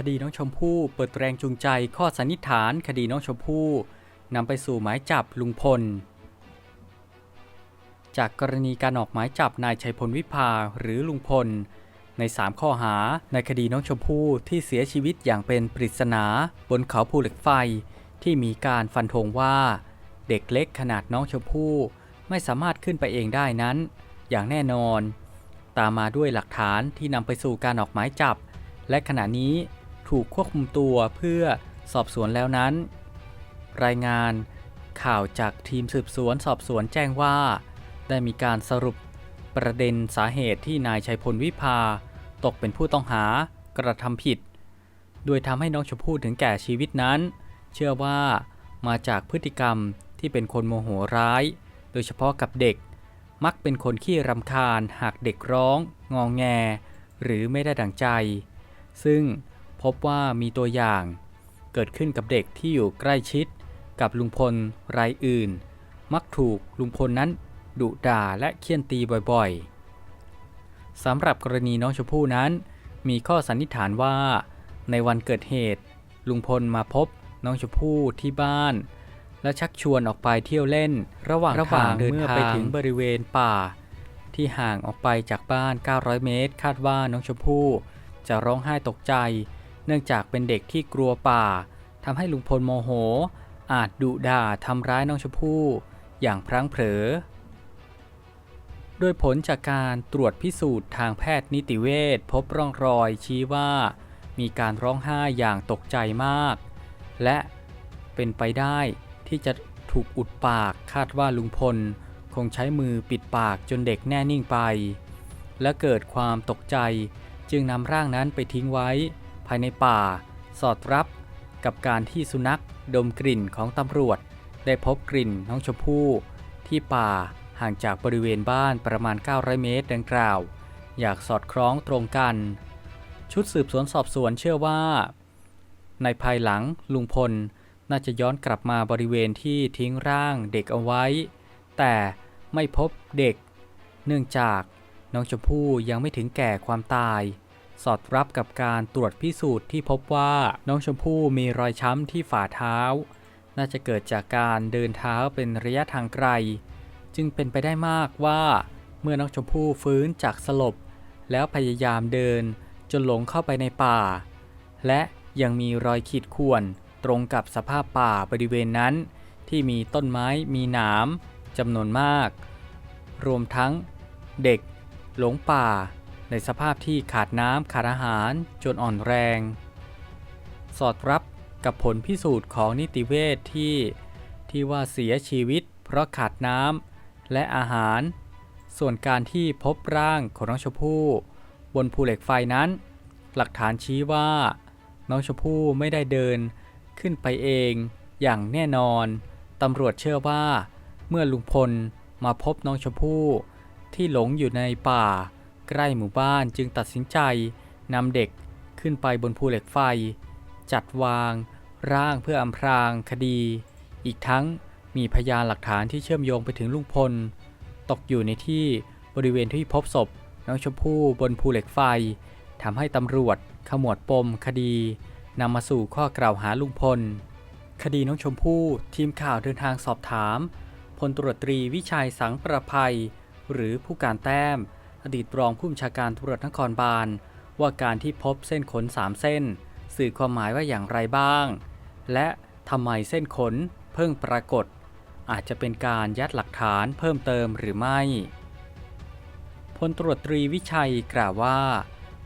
คดีน้องชมพู่เปิดแรงจูงใจข้อสันนิษฐานคดีน้องชมพู่นำไปสู่หมายจับลุงพล จากกรณีการออกหมายจับนายชัยพลวิภาหรือลุงพล ใน 3 ข้อหาในคดีน้องชมพู่ที่เสียชีวิตอย่างเป็นปริศนา บนเขาภูเหล็กไฟ ที่มีการฟันธงว่า เด็กเล็กขนาดน้องชมพู่ไม่สามารถขึ้นไปเองได้นั้น อย่างแน่นอน ตามมาด้วยหลักฐานที่นำไปสู่การออกหมายจับและขณะนี้ ถูกควบคุมตัวเพื่อสอบสวนแล้วนั้น รายงานข่าวจากทีมสืบสวนสอบสวนแจ้งว่า ได้มีการสรุปประเด็นสาเหตุที่นายชัยพลวิภา ตกเป็นผู้ต้องหากระทำผิด โดยทำให้น้องชมพู่ถึงแก่ชีวิตนั้น เชื่อว่ามาจากพฤติกรรมที่เป็นคนโมโหร้าย โดยเฉพาะกับเด็ก มักเป็นคนขี้รำคาญหากเด็กร้อง งองแง หรือไม่ได้ดังใจ ซึ่ง พบว่ามีตัวอย่าง เกิดขึ้นกับเด็กที่อยู่ใกล้ชิด กับลุงพลรายอื่น มักถูกลุงพลนั้นดุด่าและเคี่ยนตีบ่อยๆสำหรับกรณีน้องชมพู่นั้น มีข้อสันนิษฐานว่า ในวันเกิดเหตุ ลุงพลมาพบน้องชมพู่ที่บ้าน และชักชวนออกไปเที่ยวเล่น ระหว่างทางเมื่อไปถึงบริเวณป่า ที่ห่างออกไปจากบ้าน 900 เมตร คาดว่าน้องชมพู่จะร้องไห้ตกใจ เนื่องจากเป็นเด็กที่กลัวป่าทำให้ลุงพลโมโห อาจดุด่าทำร้ายน้องชมพู่อย่างพลั้งเผลอ โดยผลจากการตรวจพิสูจน์ทางแพทย์นิติเวชพบร่องรอยชี้ว่า มีการร้องไห้อย่างตกใจมาก และเป็นไปได้ที่จะถูกอุดปากคาดว่าลุงพล คงใช้มือปิดปากจนเด็กแน่นิ่งไป และเกิดความตกใจจึงนำร่างนั้นไปทิ้งไว้ายในป่า สอดรับกับการที่สุนัขดมกลิ่นของตำรวจ ได้พบกลิ่นน้องชมพู่ที่ป่าห่างจากบริเวณบ้านประมาณ 900 เมตรดังกล่าว อยากสอดคล้องตรงกัน ชุดสืบสวนสอบสวนเชื่อว่า ในภายหลังลุงพลน่าจะย้อนกลับมาบริเวณที่ทิ้งร่างเด็กเอาไว้ แต่ไม่พบเด็ก เนื่องจากน้องชมพู่ยังไม่ถึงแก่ความตาย สอดรับกับการตรวจพิสูจน์ที่พบว่าน้องชมพู่มีรอยช้ำที่ฝ่าเท้า น่าจะเกิดจากการเดินเท้าเป็นระยะทางไกล จึงเป็นไปได้มากว่าเมื่อน้องชมพู่ฟื้นจากสลบ แล้วพยายามเดินจนหลงเข้าไปในป่า และยังมีรอยขีดข่วนตรงกับสภาพป่าบริเวณนั้น ที่มีต้นไม้มีหนามจำนวนมาก รวมทั้งเด็ก หลงป่า ในสภาพที่ขาดน้ำขาดอาหารจนอ่อนแรง สอดรับกับผลพิสูจน์ของนิติเวชทที่ที่ว่าเสียชีวิต เพราะขาดน้ำและอาหาร ส่วนการที่พบร่างของน้องชมพู่บนภูเหล็กไฟนั้น หลักฐานชี้ว่า น้องชมพู่ไม่ได้เดินขึ้นไปเองอย่างแน่นอน ตำรวจเชื่อว่า เมื่อลุงพลมาพบน้องชมพู่ที่หลงอยู่ในป่า ใกล้หมู่บ้านจึงตัดสินใจนำเด็กขึ้นไปบนภูเหล็กไฟ จัดวางร่างเพื่ออำพรางคดี อีกทั้งมีพยานหลักฐานที่เชื่อมโยงไปถึงลุงพล ตกอยู่ในที่บริเวณที่พบศพน้องชมพู่บนภูเหล็กไฟทำให้ตำรวจขมวดปมคดีนำมาสู่ข้อกล่าวหาลุงพล คดีน้องชมพู่ทีมข่าวเดินทางสอบถามพลตรวจตรีวิชัยสังประภัย หรือผู้การแต้ม อดีตรองผู้บัญชาการตำรวจนครบาล ว่าการที่พบเส้นขนสามเส้น สื่อความหมายว่าอย่างไรบ้าง และทำไมเส้นขนเพิ่งปรากฏ อาจจะเป็นการยัดหลักฐานเพิ่มเติมหรือไม่พลตรวจตรีวิชัยกล่าวว่า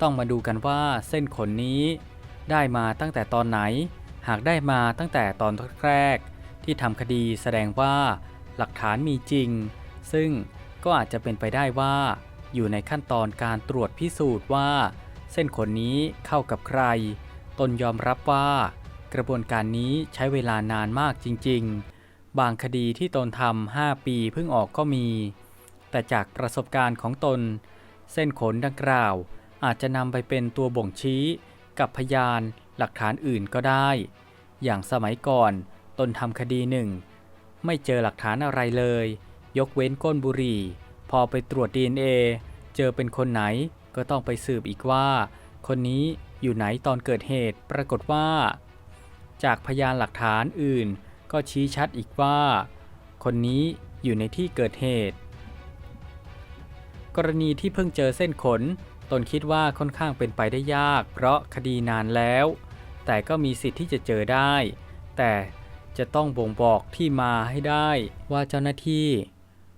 ต้องมาดูกันว่าเส้นขนนี้ ได้มาตั้งแต่ตอนไหน หากได้มาตั้งแต่ตอนแรกที่ทำคดีแสดงว่าหลักฐานมีจริง ซึ่งก็อาจจะเป็นไปได้ว่า อยู่ในขั้นตอนการตรวจพิสูจน์ว่า เส้นขนนี้เข้ากับใคร ตนยอมรับว่า กระบวนการนี้ใช้เวลานานมากจริง ๆ บางคดีที่ตนทำ5ปีเพิ่งออกก็มี แต่จากประสบการณ์ของตน เส้นขนดังกล่าว อาจจะนำไปเป็นตัวบ่งชี้ กับพยานหลักฐานอื่นก็ได้ อย่างสมัยก่อนตนทำคดีหนึ่งไม่เจอหลักฐานอะไรเลย ยกเว้นก้นบุหรี่ พอไปตรวจ DNA เจอเป็นคนไหนก็ต้องไปสืบอีกว่า คนนี้อยู่ไหนตอนเกิดเหตุปรากฏว่า จากพยานหลักฐานอื่น ก็ชี้ชัดอีกว่า คนนี้อยู่ในที่เกิดเหตุ กรณีที่เพิ่งเจอเส้นขน ตนคิดว่าค่อนข้างเป็นไปได้ยาก เพราะคดีนานแล้ว แต่ก็มีสิทธิ์ที่จะเจอได้ แต่จะต้องบ่งบอกที่มาให้ได้ว่าเจ้าหน้าที่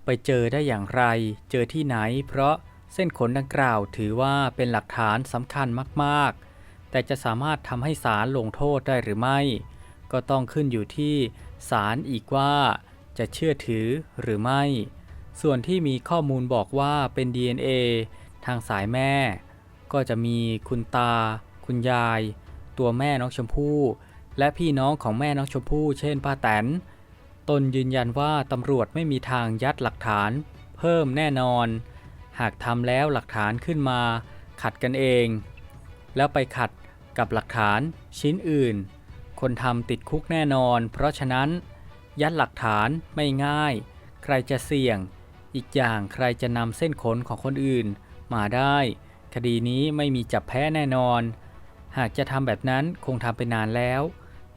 ไปเจอได้อย่างไร เจอที่ไหน เพราะเส้นขนดังกล่าวถือว่าเป็นหลักฐานสำคัญมากๆ แต่จะสามารถทำให้ศาลลงโทษได้หรือไม่ ก็ต้องขึ้นอยู่ที่ศาลอีกว่าจะเชื่อถือหรือไม่ ส่วนที่มีข้อมูลบอกว่าเป็น DNA ทางสายแม่ ก็จะมีคุณตา คุณยาย ตัวแม่น้องชมพู่ และพี่น้องของแม่น้องชมพู่ เช่นป้าแตน ตนยืนยันว่าตำรวจไม่มีทางยัดหลักฐาน เพิ่มแน่นอน หากทำแล้วหลักฐานขึ้นมา ขัดกันเอง แล้วไปขัดกับหลักฐานชิ้นอื่น คนทำติดคุกแน่นอน เพราะฉะนั้น ยัดหลักฐานไม่ง่าย ใครจะเสี่ยง อีกอย่างใครจะนำเส้นขนของคนอื่น มาได้ คดีนี้ไม่มีจับแพ้แน่นอน หากจะทำแบบนั้นคงทำไปนานแล้ว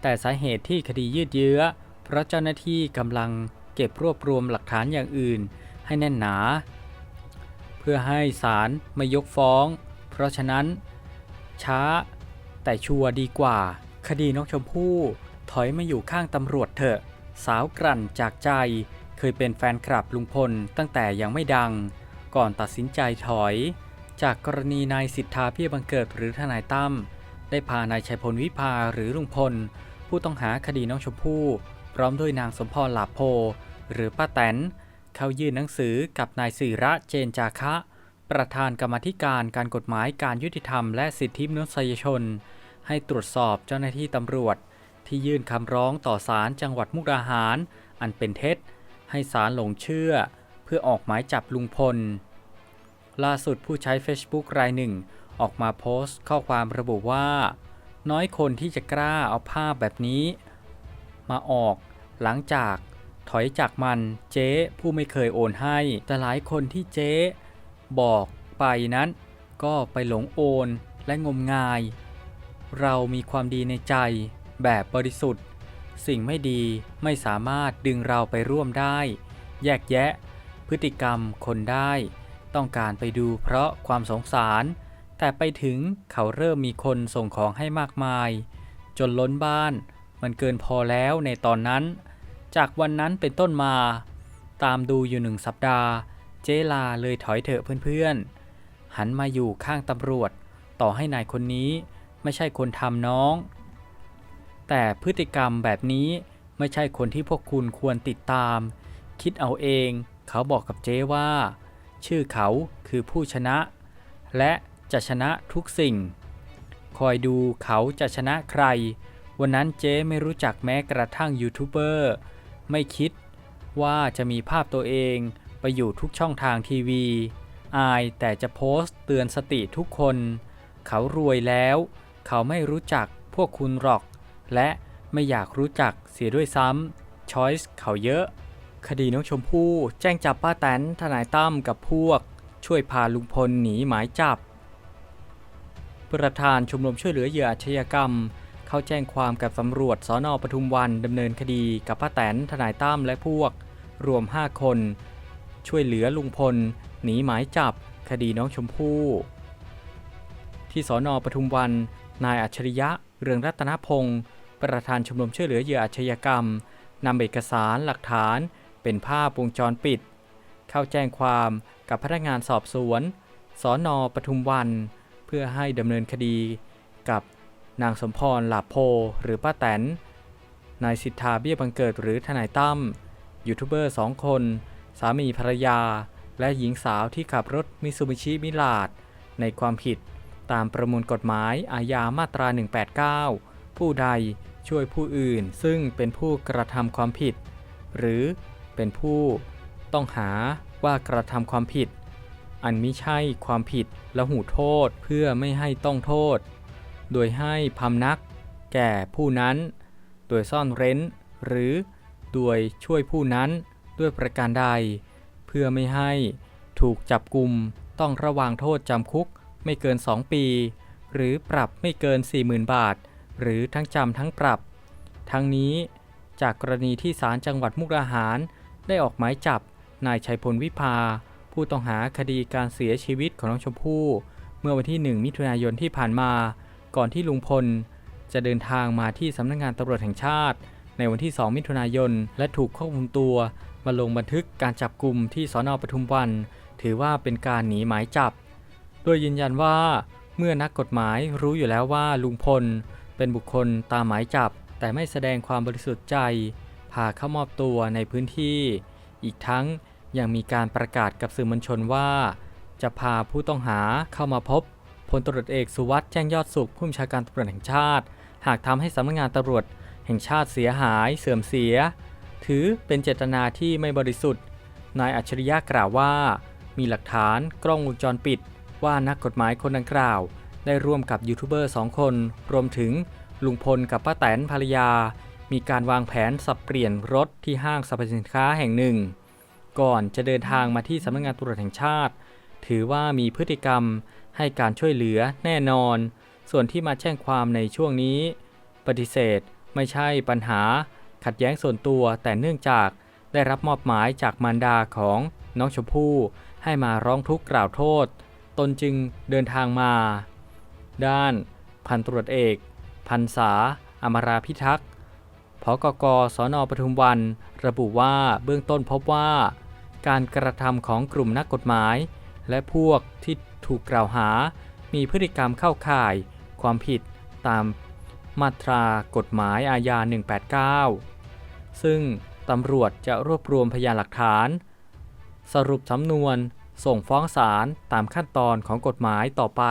แต่สาเหตุที่คดียืดเยื้อ เพราะเจ้าหน้าที่กำลังเก็บรวบรวมหลักฐานอย่างอื่นให้แน่นหนา เพื่อให้ศาลไม่ยกฟ้อง เพราะฉะนั้น ช้า แต่ชัวร์ดีกว่า คดีน้องชมพู่ถอยมาอยู่ข้างตำรวจเถอะ สาวกลั่นจากใจเคยเป็นแฟนคลับลุงพลตั้งแต่ยังไม่ดัง ก่อนตัดสินใจถอย จากกรณีนายสิทธาเพี่บังเกิดหรือทนายตั้มได้พานายชัยพลวิภาหรือลุงพล ผู้ต้องหาคดีน้องชมพู่ พร้อมด้วยนางสมพรหลาโพ หรือป้าแตน เข้ายื่นหนังสือกับนายศิระเจนจาคะ ประธานกรรมธิการการกฎหมายการยุติธรรมและสิทธิมนุษยชน ให้ตรวจสอบเจ้าหน้าที่ตำรวจ ที่ยื่นคำร้องต่อศาลจังหวัดมุกดาหาร อันเป็นเท็จ ให้ศาลหลงเชื่อ เพื่อออกหมายจับลุงพล ล่าสุดผู้ใช้ Facebook รายหนึ่ง ออกมาโพสต์ข้อความระบุว่าน้อยคนที่จะกล้าเอาภาพแบบนี้ มาออก หลังจากถอยจากมันเจ๊ผู้ไม่เคยโอนให้ แต่หลายคนที่เจ๊บอกไปนั้น ก็ไปหลงโอนและงมงาย เรามีความดีในใจแบบบริสุทธิ์ สิ่งไม่ดีไม่สามารถดึงเราไปร่วมได้ แยกแยะ พฤติกรรมคนได้ ต้องการไปดูเพราะความสงสาร แต่ไปถึงเขาเริ่มมีคนส่งของให้มากมาย จนล้นบ้าน มันเกินพอแล้วในตอนนั้น จากวันนั้นเป็นต้นมา ตามดูอยู่หนึ่งสัปดาห์ เจลาเลยถอยเถอะเพื่อนๆ หันมาอยู่ข้างตำรวจ ต่อให้นายคนนี้ไม่ใช่คนทำน้อง แต่พฤติกรรมแบบนี้ไม่ใช่คนที่พวกคุณควรติดตาม คิดเอาเอง เขาบอกกับเจ๊ว่า ชื่อเขาคือผู้ชนะ และจะชนะทุกสิ่ง คอยดูเขาจะชนะใคร วันนั้นเจ๊ไม่รู้จักแม้กระทั่งยูทูบเบอร์ไม่คิดว่าจะมีภาพตัวเองไปอยู่ทุกช่องทางทีวี อายแต่จะโพสต์เตือนสติทุกคน เขารวยแล้ว เขาไม่รู้จักพวกคุณหรอก และไม่อยากรู้จักเสียด้วยซ้ำช้อยส์เขาเยอะ คดีน้องชมพู่แจ้งจับป้าแตนทนายตั้มกับพวก ช่วยพาลุงพลหนีหมายจับ ประธานชมรมช่วยเหลือเหยื่ออาชญากรรม เข้าแจ้งความกับตำรวจสอนอปทุมวันดำเนินคดีกับป้าแตนทนายตั้มและพวก รวม 5 คน ช่วยเหลือลุงพล หนีหมายจับ คดีน้องชมพู่ ที่สอนอปทุมวัน นายอัจฉริยะ เรืองรัตนพงศ์ประธานชมรมช่วยเหลือเหยื่ออาชญากรรมนำเอกสารหลักฐาน เป็นภาพวงจรปิด เข้าแจ้งความกับพนักงานสอบสวนสอนอปทุมวัน เพื่อให้ดำเนินคดีกับ นางสมพรหลาโพหรือป้าแตน นายสิทธาเบี้ยบังเกิดหรือทนายตั้ม ยูทูบเบอร์สองคน สามีภรรยา และหญิงสาวที่ขับรถมิซูบิชิมิลาด ในความผิดตามประมวลกฎหมายอาญามาตรา 189 ผู้ใดช่วยผู้อื่นซึ่งเป็นผู้กระทำความผิด หรือเป็นผู้ต้องหาว่ากระทำความผิด อันมิใช่ความผิดและหูโทษเพื่อไม่ให้ต้องโทษ โดยให้พำนัก แก่ผู้นั้น โดยซ่อนเร้น หรือโดยช่วยผู้นั้นด้วยประการใด เพื่อไม่ให้ถูกจับกลุ่มต้องระวางโทษจำคุกไม่เกิน 2 ปี หรือปรับไม่เกิน 40,000 บาท หรือทั้งจำทั้งปรับ ทั้งนี้จากกรณีที่ศาลจังหวัดมุกดาหาร ได้ออกหมายจับนายชัยพลวิภา ผู้ต้องหาคดีการเสียชีวิตของน้องชมพู่ เมื่อวันที่ 1 มิถุนายนที่ผ่านมา ก่อนที่ลุงพล จะเดินทางมาที่สำนักงานตำรวจแห่งชาติ ในวันที่ 2 มิถุนายน และถูกควบคุมตัวมาลงบันทึกการจับกลุ่มที่สอนอปทุมวัน ถือว่าเป็นการหนีหมายจับ โดยยืนยันว่าเมื่อนักกฎหมายรู้อยู่แล้วว่าลุงพล เป็นบุคคลตามหมายจับ แต่ไม่แสดงความบริสุทธิ์ใจพาเข้ามอบตัวในพื้นที่ อีกทั้งยังมีการประกาศกับสื่อมวลชนว่า จะพาผู้ต้องหาเข้ามาพบ ลตำรวจเอกสุวัสด์แจ้งยอดสุขผู้บัญชาการตำรวจแห่งชาติ หากทำให้สำนักงานตำรวจแห่งชาติเสียหายเสื่อมเสีย ถือเป็นเจตนาที่ไม่บริสุทธิ์ นายอัจฉริยะกล่าวว่า มีหลักฐานกล้องวงจรปิด ว่านักกฎหมายคนดังกล่าว ได้ร่วมกับยูทูบเบอร์สองคน รวมถึงลุงพลกับป้าแตนภรรยา มีการวางแผนสับเปลี่ยนรถที่ห้างสรรพสินค้าแห่งหนึ่ง ก่อนจะเดินทางมาที่สำนักงานตำรวจแห่งชาติ ถือว่ามีพฤติกรรม ให้การช่วยเหลือแน่นอน ส่วนที่มาแจ้งความในช่วงนี้ ปฏิเสธไม่ใช่ปัญหา ขัดแย้งส่วนตัวแต่เนื่องจากได้รับมอบหมายจากมารดาของน้องชมพู่ให้มาร้องทุกข์กล่าวโทษ ตนจึงเดินทางมา ด้าน พันตรวจเอก พันษา อมราพิทักษ์พกกสนปทุมวัน ระบุว่าเบื้องต้นพบว่า การกระทำของกลุ่มนักกฎหมาย และพวกที่ ถูกกล่าวหา มีพฤติกรรมเข้าข่าย ความผิดตามมาตรากฎหมายอาญา 189 ซึ่งตำรวจจะรวบรวมพยานหลักฐาน สรุปสำนวนส่งฟ้องศาลตามขั้นตอนของกฎหมายต่อไป